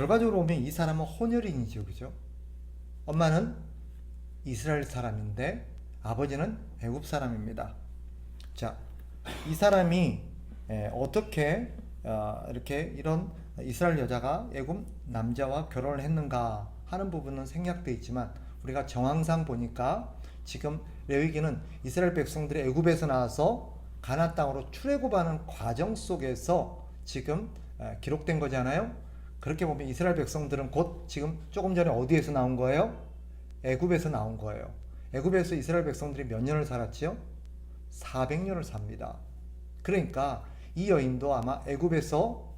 결과적으로 보면 이 사람은 혼혈인이죠. 그죠? 엄마는 이스라엘 사람인데 아버지는 애굽 사람입니다. 자, 이 사람이 에, 어떻게 어, 이렇게 이런 이스라엘 여자가 애굽 남자와 결혼을 했는가 하는 부분은 생략돼 있지만 우리가 정황상 보니까 지금 레위기는 이스라엘 백성들이 애굽에서 나와서 가나안 땅으로 출애굽하는 과정 속에서 지금 에, 기록된 거잖아요. 그렇게 보면 이스라엘 백성들은 곧 지금 조금 전에 어디에서 나온 거예요? 애굽에서 나온 거예요. 애굽에서 이스라엘 백성들이 몇 년을 살았지요? 400년을 삽니다. 그러니까 이 여인도 아마 애굽에서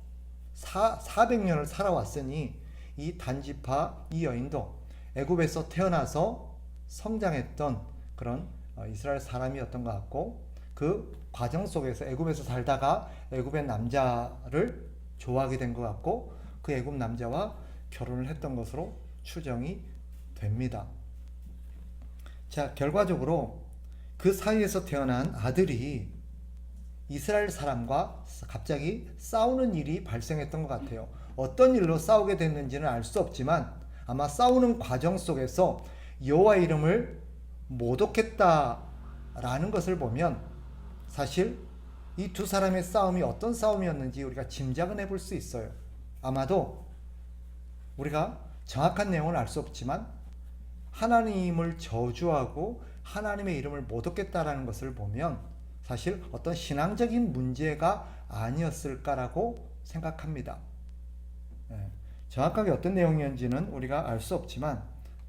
4, 400년을 살아왔으니 이 단지파 이 여인도 애굽에서 태어나서 성장했던 그런 어, 이스라엘 사람이었던 것 같고 그 과정 속에서 애굽에서 살다가 애굽의 남자를 좋아하게 된 것 같고 그 애굽 남자와 결혼을 했던 것으로 추정이 됩니다. 자, 결과적으로 그 사이에서 태어난 아들이 이스라엘 사람과 갑자기 싸우는 일이 발생했던 것 같아요. 어떤 일로 싸우게 됐는지는 알 수 없지만 아마 싸우는 과정 속에서 여호와 이름을 모독했다라는 것을 보면 사실 이 두 사람의 싸움이 어떤 싸움이었는지 우리가 짐작은 해볼 수 있어요. 아마도 우리가 정확한 내용은 알수 없지만 하나님을 저주하고 하나님의 이름을 모독했다라는 것을 보면 사실 어떤 신앙적인 문제가 아니었을까라고 생각합니다. 예, 정확하게 어떤 내용이었는지는 우리가 알 수 없지만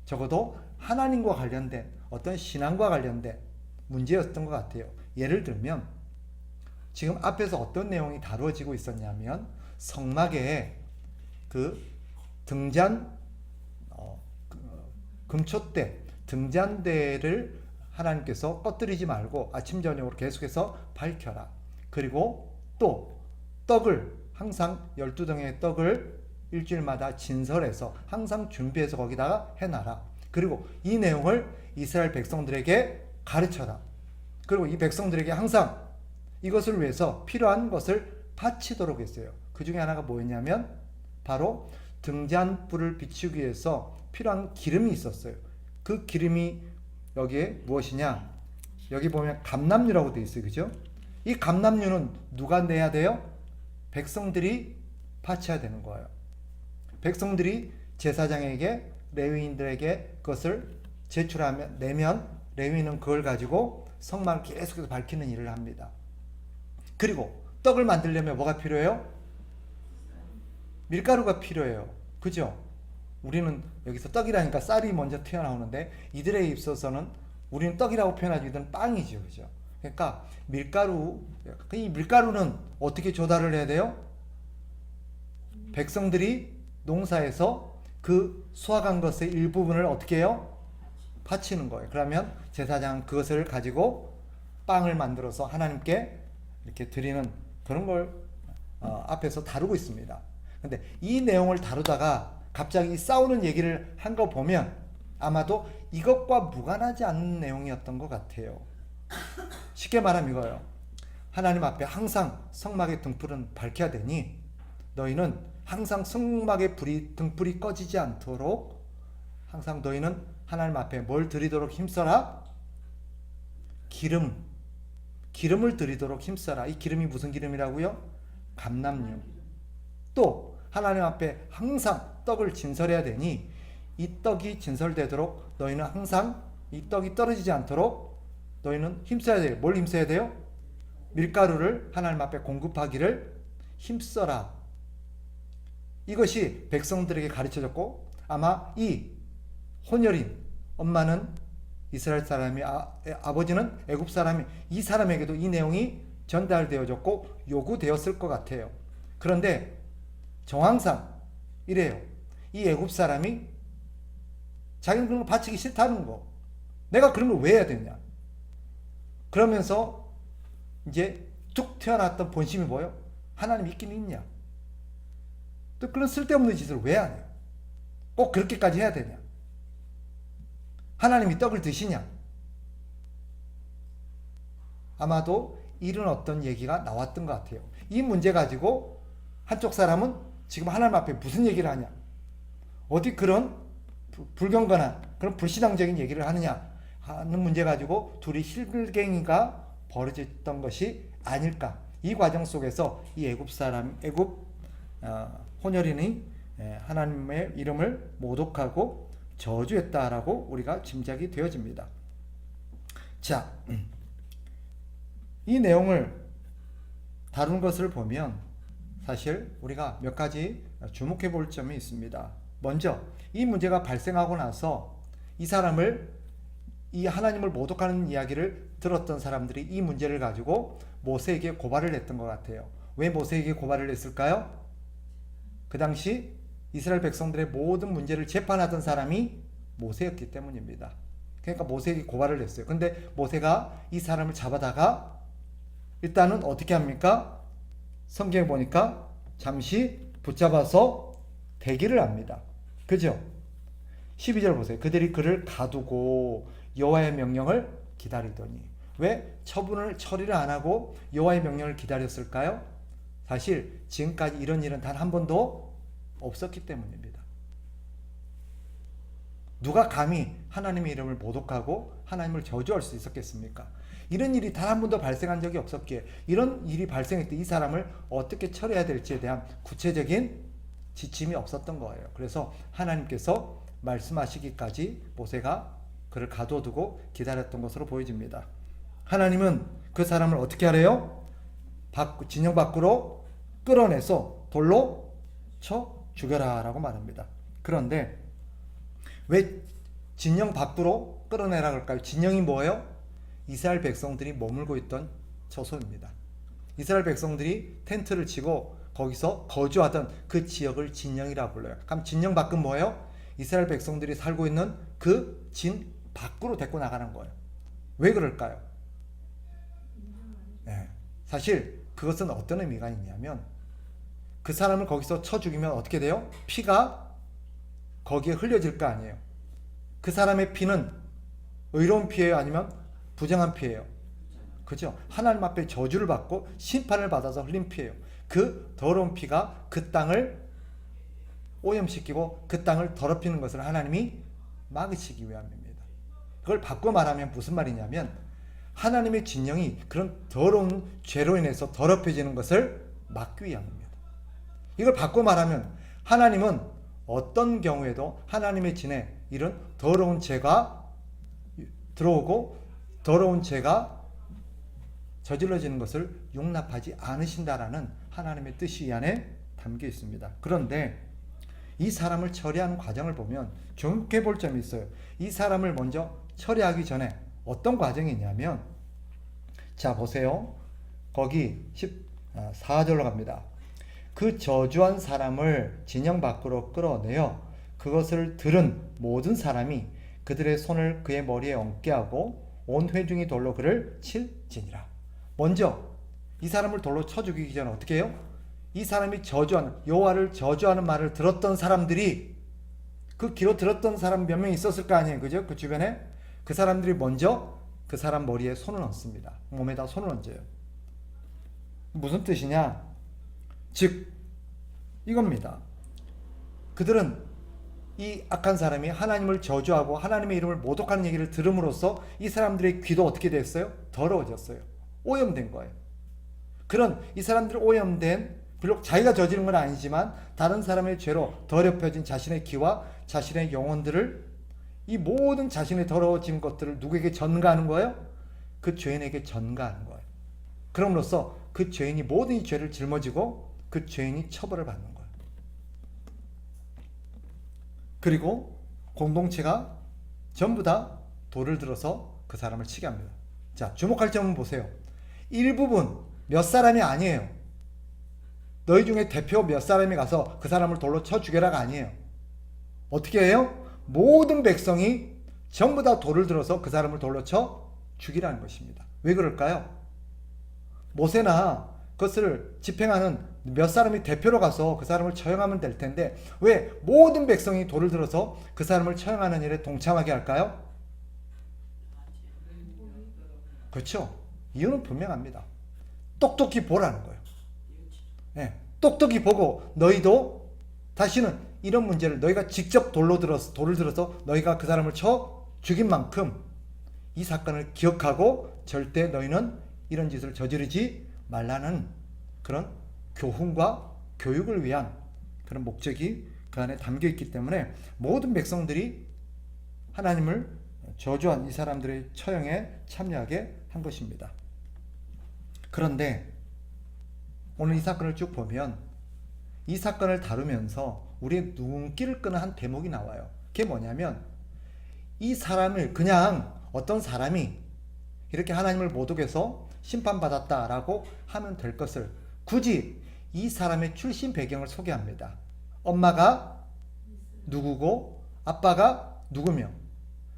적어도 하나님과 관련된 어떤 신앙과 관련된 문제였던 것 같아요. 예를 들면 지금 앞에서 어떤 내용이 다루어지고 있었냐면 성막에 그 등잔 어, 그, 어, 금초대 등잔대를 하나님께서 꺼뜨리지 말고 아침 저녁으로 계속해서 밝혀라. 그리고 또 떡을 항상 12등의 떡을 일주일마다 진설해서 항상 준비해서 거기다가 해놔라. 그리고 이 내용을 이스라엘 백성들에게 가르쳐라. 그리고 이 백성들에게 항상 이것을 위해서 필요한 것을 바치도록 했어요. 그 중에 하나가 뭐였냐면 바로 등잔불을 비추기 위해서 필요한 기름이 있었어요. 그 기름이 여기에 무엇이냐? 여기 보면 감남류라고 되어 있어요. 그죠? 이 감남류는 누가 내야 돼요? 백성들이 바쳐야 되는 거예요. 백성들이 제사장에게 레위인들에게 그것을 제출하면 내면 레위인은 그걸 가지고 성막을 계속해서 밝히는 일을 합니다. 그리고 떡을 만들려면 뭐가 필요해요? 밀가루가 필요해요. 그죠? 우리는 여기서 떡이라니까 쌀이 먼저 튀어나오는데 이들에 있어서는 우리는 떡이라고 표현하지 이들은 빵이죠. 그죠? 그러니까 밀가루, 이 밀가루는 어떻게 조달을 해야 돼요? 백성들이 농사에서 그 수확한 것의 일부분을 어떻게 해요? 바치는 거예요. 그러면 제사장 그것을 가지고 빵을 만들어서 하나님께 이렇게 드리는 그런 걸 어, 앞에서 다루고 있습니다. 근데 이 내용을 다루다가 갑자기 싸우는 얘기를 한 거 보면 아마도 이것과 무관하지 않는 내용이었던 것 같아요. 쉽게 말하면 이거예요. 하나님 앞에 항상 성막의 등불은 밝혀야 되니 너희는 항상 성막의 불이 등불이 꺼지지 않도록 항상 너희는 하나님 앞에 뭘 드리도록 힘써라? 기름. 기름을 드리도록 힘써라. 이 기름이 무슨 기름이라고요? 감남류. 또 하나님 앞에 항상 떡을 진설해야 되니 이 떡이 진설되도록 너희는 항상 이 떡이 떨어지지 않도록 너희는 힘써야 돼요. 뭘 힘써야 돼요? 밀가루를 하나님 앞에 공급하기를 힘써라. 이것이 백성들에게 가르쳐졌고 아마 이 혼혈인 엄마는 이스라엘 사람이 아, 아버지는 애굽 사람이 이 사람에게도 이 내용이 전달되어졌고 요구되었을 것 같아요. 그런데 정황상 이래요. 이 애굽 사람이 자기는 그런 거 바치기 싫다는 거. 내가 그런 걸 왜 해야 되냐? 그러면서 이제 툭 튀어나왔던 본심이 뭐예요? 하나님 있긴 있냐? 또 그런 쓸데없는 짓을 왜 하냐? 꼭 그렇게까지 해야 되냐? 하나님이 떡을 드시냐? 아마도 이런 어떤 얘기가 나왔던 것 같아요. 이 문제 가지고 한쪽 사람은 지금 하나님 앞에 무슨 얘기를 하냐? 어디 그런 불- 불경건한 그런 불신앙적인 얘기를 하느냐 하는 문제 가지고 둘이 실갱이가 벌어졌던 것이 아닐까. 이 과정 속에서 이 애굽 사람 애굽 어, 혼혈인이 예, 하나님의 이름을 모독하고 저주했다라고 우리가 짐작이 되어집니다. 자, 이 내용을 다룬 것을 보면 사실 우리가 몇 가지 주목해 볼 점이 있습니다. 먼저 이 문제가 발생하고 나서 이 사람을 이 하나님을 모독하는 이야기를 들었던 사람들이 이 문제를 가지고 모세에게 고발을 했던 것 같아요. 왜 모세에게 고발을 했을까요? 그 당시 이스라엘 백성들의 모든 문제를 재판하던 사람이 모세였기 때문입니다. 그러니까 모세에게 고발을 했어요. 근데 모세가 이 사람을 잡아다가 일단은 어떻게 합니까? 성경에 보니까 잠시 붙잡아서 대기를 합니다. 그죠? 12절 보세요. 그들이 그를 가두고 여호와의 명령을 기다리더니 왜 처분을 처리를 안 하고 여호와의 명령을 기다렸을까요? 사실 지금까지 이런 일은 단 한 번도 없었기 때문입니다. 누가 감히 하나님의 이름을 모독하고 하나님을 저주할 수 있었겠습니까? 이런 일이 단 한 번도 발생한 적이 없었기에 이런 일이 발생할 때이 사람을 어떻게 처리해야 될지에 대한 구체적인 지침이 없었던 거예요. 그래서 하나님께서 말씀하시기까지 모세가 그를 가둬두고 기다렸던 것으로 보여집니다. 하나님은 그 사람을 어떻게 하래요? 밖- 진영 밖으로 끌어내서 돌로 쳐 죽여라 라고 말합니다. 그런데 왜 진영 밖으로 끌어내라 그럴까요? 진영이 뭐예요? 이스라엘 백성들이 머물고 있던 처소입니다. 이스라엘 백성들이 텐트를 치고 거기서 거주하던 그 지역을 진영이라 불러요. 그럼 진영 밖은 뭐예요? 이스라엘 백성들이 살고 있는 그 진 밖으로 데리고 나가는 거예요. 왜 그럴까요? 네, 사실 그것은 어떤 의미가 있냐면 그 사람을 거기서 쳐 죽이면 어떻게 돼요? 피가 거기에 흘려질 거 아니에요. 그 사람의 피는 의로운 피예요? 아니면 부정한 피예요? 그죠? 하나님 앞에 저주를 받고 심판을 받아서 흘린 피예요. 그 더러운 피가 그 땅을 오염시키고 그 땅을 더럽히는 것을 하나님이 막으시기 위함입니다. 그걸 바꿔 말하면 무슨 말이냐면 하나님의 진영이 그런 더러운 죄로 인해서 더럽혀지는 것을 막기 위함입니다. 이걸 바꿔 말하면 하나님은 어떤 경우에도 하나님의 진에 이런 더러운 죄가 들어오고 더러운 죄가 저질러지는 것을 용납하지 않으신다라는 하나님의 뜻이 이 안에 담겨 있습니다. 그런데 이 사람을 처리하는 과정을 보면 주목해 볼 점이 있어요. 이 사람을 먼저 처리하기 전에 어떤 과정이 있냐면 자 보세요. 거기 14절로 갑니다. 그 저주한 사람을 진영 밖으로 끌어내어 그것을 들은 모든 사람이 그들의 손을 그의 머리에 얹게 하고 온 회중이 돌로 그를 칠지니라. 먼저 이 사람을 돌로 쳐 죽이기 전에 어떻게 해요? 이 사람이 저주하는 여호와를 저주하는 말을 들었던 사람들이 그 귀로 들었던 사람 몇 명 있었을 거 아니에요. 그죠? 그 주변에 그 사람들이 먼저 그 사람 머리에 손을 얹습니다. 몸에다 손을 얹어요. 무슨 뜻이냐? 즉 이겁니다. 그들은 이 악한 사람이 하나님을 저주하고 하나님의 이름을 모독하는 얘기를 들음으로써 이 사람들의 귀도 어떻게 됐어요? 더러워졌어요. 오염된 거예요. 그런 이 사람들 오염된 비록 자기가 저지른 건 아니지만 다른 사람의 죄로 더럽혀진 자신의 귀와 자신의 영혼들을 이 모든 자신의 더러워진 것들을 누구에게 전가하는 거예요? 그 죄인에게 전가하는 거예요. 그럼으로써 그 죄인이 모든 이 죄를 짊어지고 그 죄인이 처벌을 받는 거예요. 그리고 공동체가 전부 다 돌을 들어서 그 사람을 치게 합니다. 자, 주목할 점은 보세요. 일부분 몇 사람이 아니에요. 너희 중에 대표 몇 사람이 가서 그 사람을 돌로 쳐 죽여라가 아니에요. 어떻게 해요? 모든 백성이 전부 다 돌을 들어서 그 사람을 돌로 쳐 죽이라는 것입니다. 왜 그럴까요? 모세나 그것을 집행하는 몇 사람이 대표로 가서 그 사람을 처형하면 될 텐데 왜 모든 백성이 돌을 들어서 그 사람을 처형하는 일에 동참하게 할까요? 그렇죠. 이유는 분명합니다. 똑똑히 보라는 거예요. 네, 똑똑히 보고 너희도 다시는 이런 문제를 너희가 직접 돌로 들어서 돌을 들어서 너희가 그 사람을 쳐 죽인 만큼 이 사건을 기억하고 절대 너희는 이런 짓을 저지르지 말라는 그런 교훈과 교육을 위한 그런 목적이 그 안에 담겨 있기 때문에 모든 백성들이 하나님을 저주한 이 사람들의 처형에 참여하게 한 것입니다. 그런데 오늘 이 사건을 쭉 보면 이 사건을 다루면서 우리의 눈길을 끄는 한 대목이 나와요. 그게 뭐냐면 이 사람을 그냥 어떤 사람이 이렇게 하나님을 모독해서 심판받았다라고 하면 될 것을 굳이 이 사람의 출신 배경을 소개합니다. 엄마가 누구고 아빠가 누구며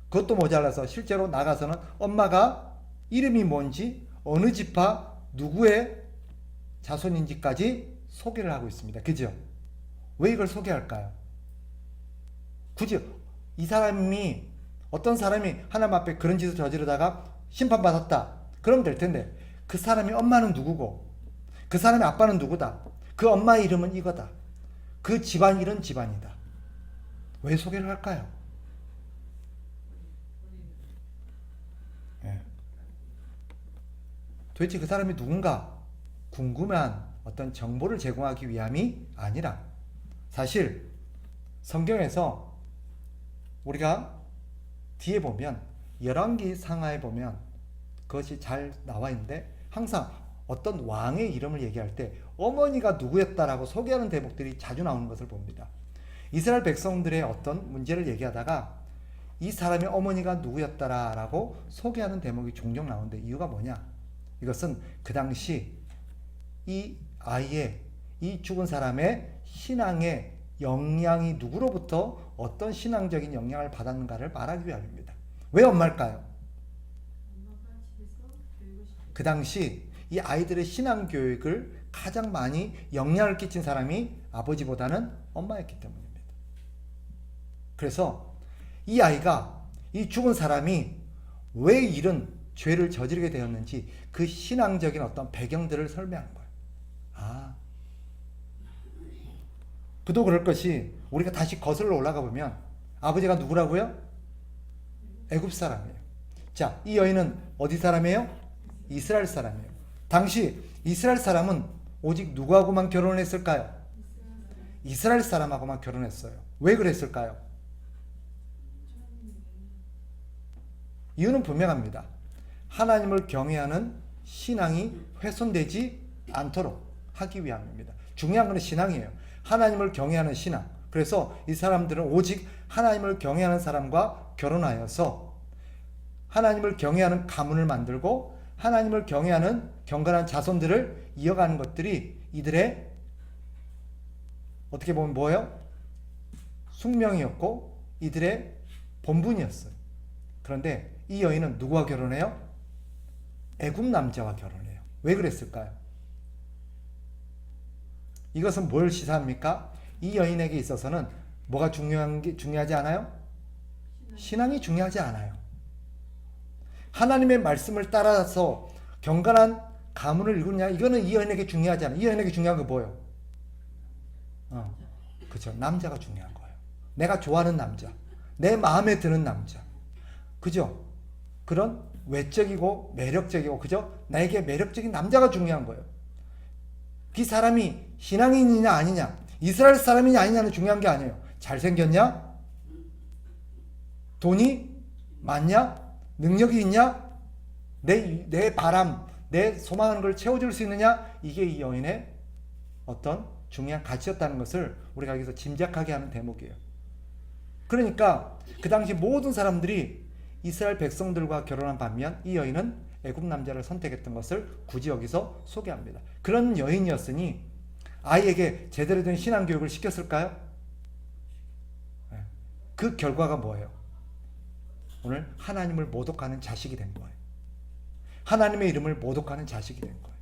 그것도 모자라서 실제로 나가서는 엄마가 이름이 뭔지 어느 지파 누구의 자손인지까지 소개를 하고 있습니다. 그죠? 왜 이걸 소개할까요? 굳이 이 사람이 어떤 사람이 하나님 앞에 그런 짓을 저지르다가 심판받았다. 그러면 될 텐데 그 사람이 엄마는 누구고 그 사람의 아빠는 누구다. 그 엄마의 이름은 이거다. 그 집안 이런 집안이다. 왜 소개를 할까요? 예. 도대체 그 사람이 누군가 궁금한 어떤 정보를 제공하기 위함이 아니라 사실 성경에서 우리가 뒤에 보면 열왕기 상하에 보면 그것이 잘 나와 있는데 항상 어떤 왕의 이름을 얘기할 때 어머니가 누구였다라고 소개하는 대목들이 자주 나오는 것을 봅니다. 이스라엘 백성들의 어떤 문제를 얘기하다가 이 사람의 어머니가 누구였다라고 소개하는 대목이 종종 나오는데 이유가 뭐냐? 이것은 그 당시 이 아이의 이 죽은 사람의 신앙의 영향이 누구로부터 어떤 신앙적인 영향을 받았는가를 말하기 위함입니다. 왜 엄마일까요? 그 당시 이 아이들의 신앙 교육을 가장 많이 영향을 끼친 사람이 아버지보다는 엄마였기 때문입니다. 그래서 이 아이가 이 죽은 사람이 왜 이런 죄를 저지르게 되었는지 그 신앙적인 어떤 배경들을 설명하는 거예요. 아. 그도 그럴 것이 우리가 다시 거슬러 올라가 보면 아버지가 누구라고요? 애굽 사람이에요. 자, 이 여인은 어디 사람이에요? 이스라엘 사람이에요. 당시 이스라엘 사람은 오직 누구하고만 결혼했을까요? 이스라엘 사람하고만 결혼했어요. 왜 그랬을까요? 이유는 분명합니다. 하나님을 경외하는 신앙이 훼손되지 않도록 하기 위함입니다. 중요한 것은 신앙이에요. 하나님을 경외하는 신앙. 그래서 이 사람들은 오직 하나님을 경외하는 사람과 결혼하여서 하나님을 경외하는 가문을 만들고 하나님을 경외하는 경건한 자손들을 이어가는 것들이 이들의 어떻게 보면 뭐예요? 숙명이었고 이들의 본분이었어요. 그런데 이 여인은 누구와 결혼해요? 애굽 남자와 결혼해요. 왜 그랬을까요? 이것은 뭘 시사합니까? 이 여인에게 있어서는 뭐가 중요한 게 중요하지 않아요? 신앙이 중요하지 않아요. 하나님의 말씀을 따라서 경건한 가문을 이루냐 이거는 이 여인에게 중요하지 않아요. 이 여인에게 중요한 거 뭐예요? 어, 그죠. 남자가 중요한 거예요. 내가 좋아하는 남자, 내 마음에 드는 남자, 그죠? 그런 외적이고 매력적이고 그죠? 나에게 매력적인 남자가 중요한 거예요. 그 사람이 신앙인이냐 아니냐, 이스라엘 사람이냐 아니냐는 중요한 게 아니에요. 잘생겼냐? 돈이 많냐? 능력이 있냐? 내, 내 바람, 내 소망하는 걸 채워줄 수 있느냐? 이게 이 여인의 어떤 중요한 가치였다는 것을 우리가 여기서 짐작하게 하는 대목이에요. 그러니까 그 당시 모든 사람들이 이스라엘 백성들과 결혼한 반면 이 여인은 애굽 남자를 선택했던 것을 굳이 여기서 소개합니다. 그런 여인이었으니 아이에게 제대로 된 신앙 교육을 시켰을까요? 네. 그 결과가 뭐예요? 오늘 하나님을 모독하는 자식이 된 거예요. 하나님의 이름을 모독하는 자식이 된 거예요.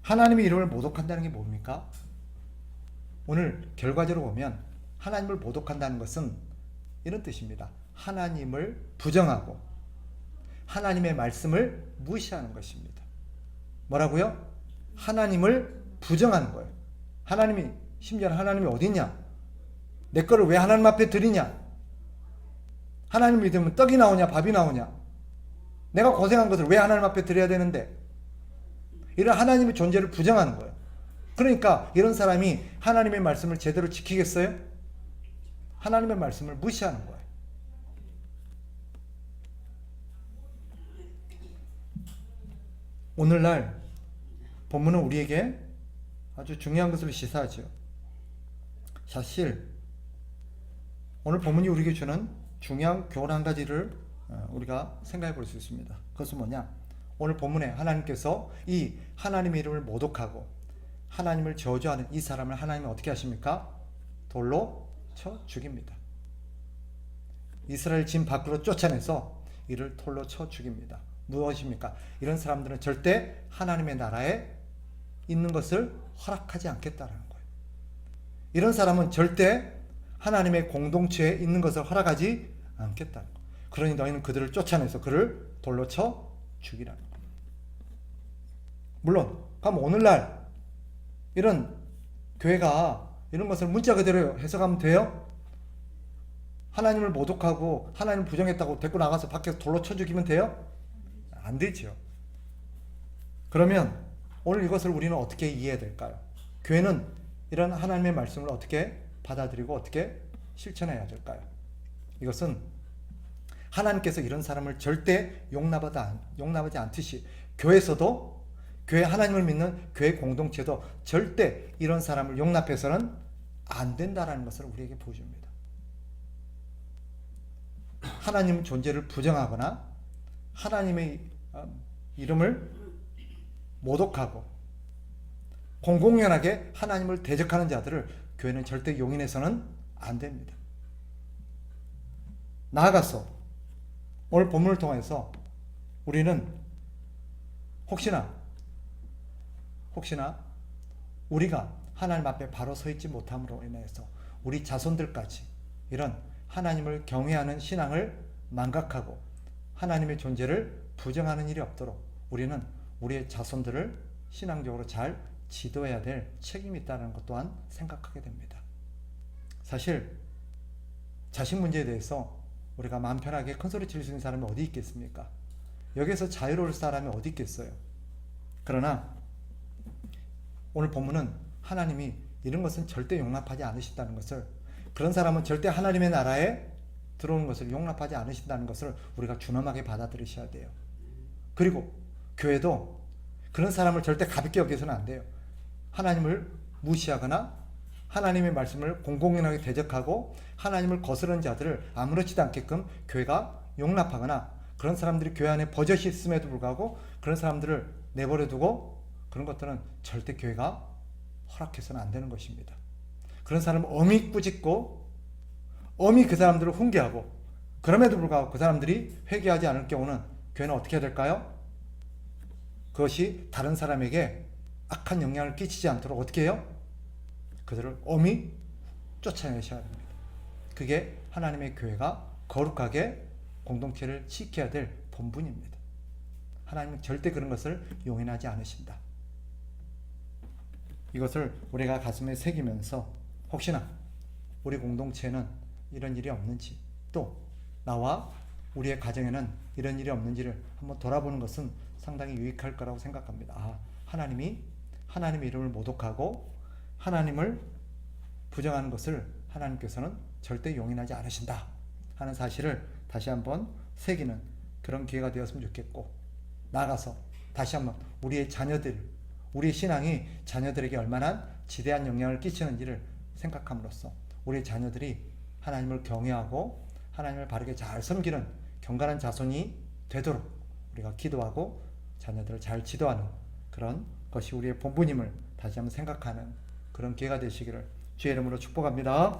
하나님의 이름을 모독한다는 게 뭡니까? 오늘 결과적으로 보면 하나님을 모독한다는 것은 이런 뜻입니다. 하나님을 부정하고 하나님의 말씀을 무시하는 것입니다. 뭐라고요? 하나님을 부정하는 거예요. 하나님이 심지어 하나님이 어디 있냐? 내 거를 왜 하나님 앞에 드리냐? 하나님 믿으면 떡이 나오냐, 밥이 나오냐? 내가 고생한 것을 왜 하나님 앞에 드려야 되는데? 이런 하나님의 존재를 부정하는 거예요. 그러니까 이런 사람이 하나님의 말씀을 제대로 지키겠어요? 하나님의 말씀을 무시하는 거예요. 오늘날 본문은 우리에게 아주 중요한 것을 시사하죠. 사실 오늘 본문이 우리에게 주는 중요한 교훈 한 가지를 어, 우리가 생각해 볼 수 있습니다. 그것은 뭐냐? 오늘 본문에 하나님께서 이 하나님의 이름을 모독하고 하나님을 저주하는 이 사람을 하나님은 어떻게 하십니까? 돌로 쳐 죽입니다. 이스라엘 진 밖으로 쫓아내서 이를 돌로 쳐 죽입니다. 무엇입니까? 이런 사람들은 절대 하나님의 나라에 있는 것을 허락하지 않겠다라는 거예요. 이런 사람은 절대 하나님의 공동체에 있는 것을 허락하지 거예요. 그러니 너희는 그들을 쫓아내서 그를 돌로 쳐 거예요. 물론, 그럼 오늘날 이런 교회가 이런 것을 문자 그대로 해석하면 돼요? 하나님을 모독하고 하나님을 부정했다고 데리고 나가서 밖에서 돌로 쳐 죽이면 돼요? 안 되죠. 그러면 오늘 이것을 우리는 어떻게 이해해야 될까요? 교회는 이런 하나님의 말씀을 어떻게 받아들이고 어떻게 실천해야 될까요? 이것은 하나님께서 이런 사람을 절대 용납하지, 않, 용납하지 않듯이 교회에서도 교회 하나님을 믿는 교회 공동체도 절대 이런 사람을 용납해서는 안 된다라는 것을 우리에게 보여줍니다. 하나님 존재를 부정하거나 하나님의 어, 이름을 모독하고 공공연하게 하나님을 대적하는 자들을 교회는 절대 용인해서는 안 됩니다. 나아가서 오늘 본문을 통해서 우리는 혹시나 혹시나 우리가 하나님 앞에 바로 서 있지 못함으로 인해서 우리 자손들까지 이런 하나님을 경외하는 신앙을 망각하고 하나님의 존재를 부정하는 일이 없도록 우리는 우리의 자손들을 신앙적으로 잘 지도해야 될 책임이 있다는 것 또한 생각하게 됩니다. 사실 자식 문제에 대해서 우리가 마음 편하게 큰 소리 칠 수 있는 사람이 어디 있겠습니까? 여기서 자유로울 사람이 어디 있겠어요? 그러나 오늘 본문은 하나님이 이런 것은 절대 용납하지 않으신다는 것을 그런 사람은 절대 하나님의 나라에 들어오는 것을 용납하지 않으신다는 것을 우리가 준엄하게 받아들이셔야 돼요. 그리고 교회도 그런 사람을 절대 가볍게 여겨서는 안 돼요. 하나님을 무시하거나 하나님의 말씀을 공공연하게 대적하고 하나님을 거스르는 자들을 아무렇지도 않게끔 교회가 용납하거나 그런 사람들이 교회 안에 버젓이 있음에도 불구하고 그런 사람들을 내버려 두고 그런 것들은 절대 교회가 허락해서는 안 되는 것입니다. 그런 사람을 엄히 꾸짖고 엄히 그 사람들을 훈계하고 그럼에도 불구하고 그 사람들이 회개하지 않을 경우는 교회는 어떻게 해야 될까요? 그것이 다른 사람에게 악한 영향을 끼치지 않도록 어떻게 해요? 그들을 엄히 쫓아내셔야 합니다. 그게 하나님의 교회가 거룩하게 공동체를 지켜야 될 본분입니다. 하나님은 절대 그런 것을 용인하지 않으신다. 이것을 우리가 가슴에 새기면서 혹시나 우리 공동체는 이런 일이 없는지 또 나와 우리의 가정에는 이런 일이 없는지를 한번 돌아보는 것은 상당히 유익할 거라고 생각합니다. 아, 하나님이 하나님의 이름을 모독하고 하나님을 부정하는 것을 하나님께서는 절대 용인하지 않으신다 하는 사실을 다시 한번 새기는 그런 기회가 되었으면 좋겠고 나가서 다시 한번 우리의 자녀들, 우리의 신앙이 자녀들에게 얼마나 지대한 영향을 끼치는지를 생각함으로써 우리의 자녀들이 하나님을 경외하고 하나님을 바르게 잘 섬기는 경건한 자손이 되도록 우리가 기도하고 자녀들을 잘 지도하는 그런 것이 우리의 본분임을 다시 한번 생각하는 그런 기회가 되시기를 주의 이름으로 축복합니다.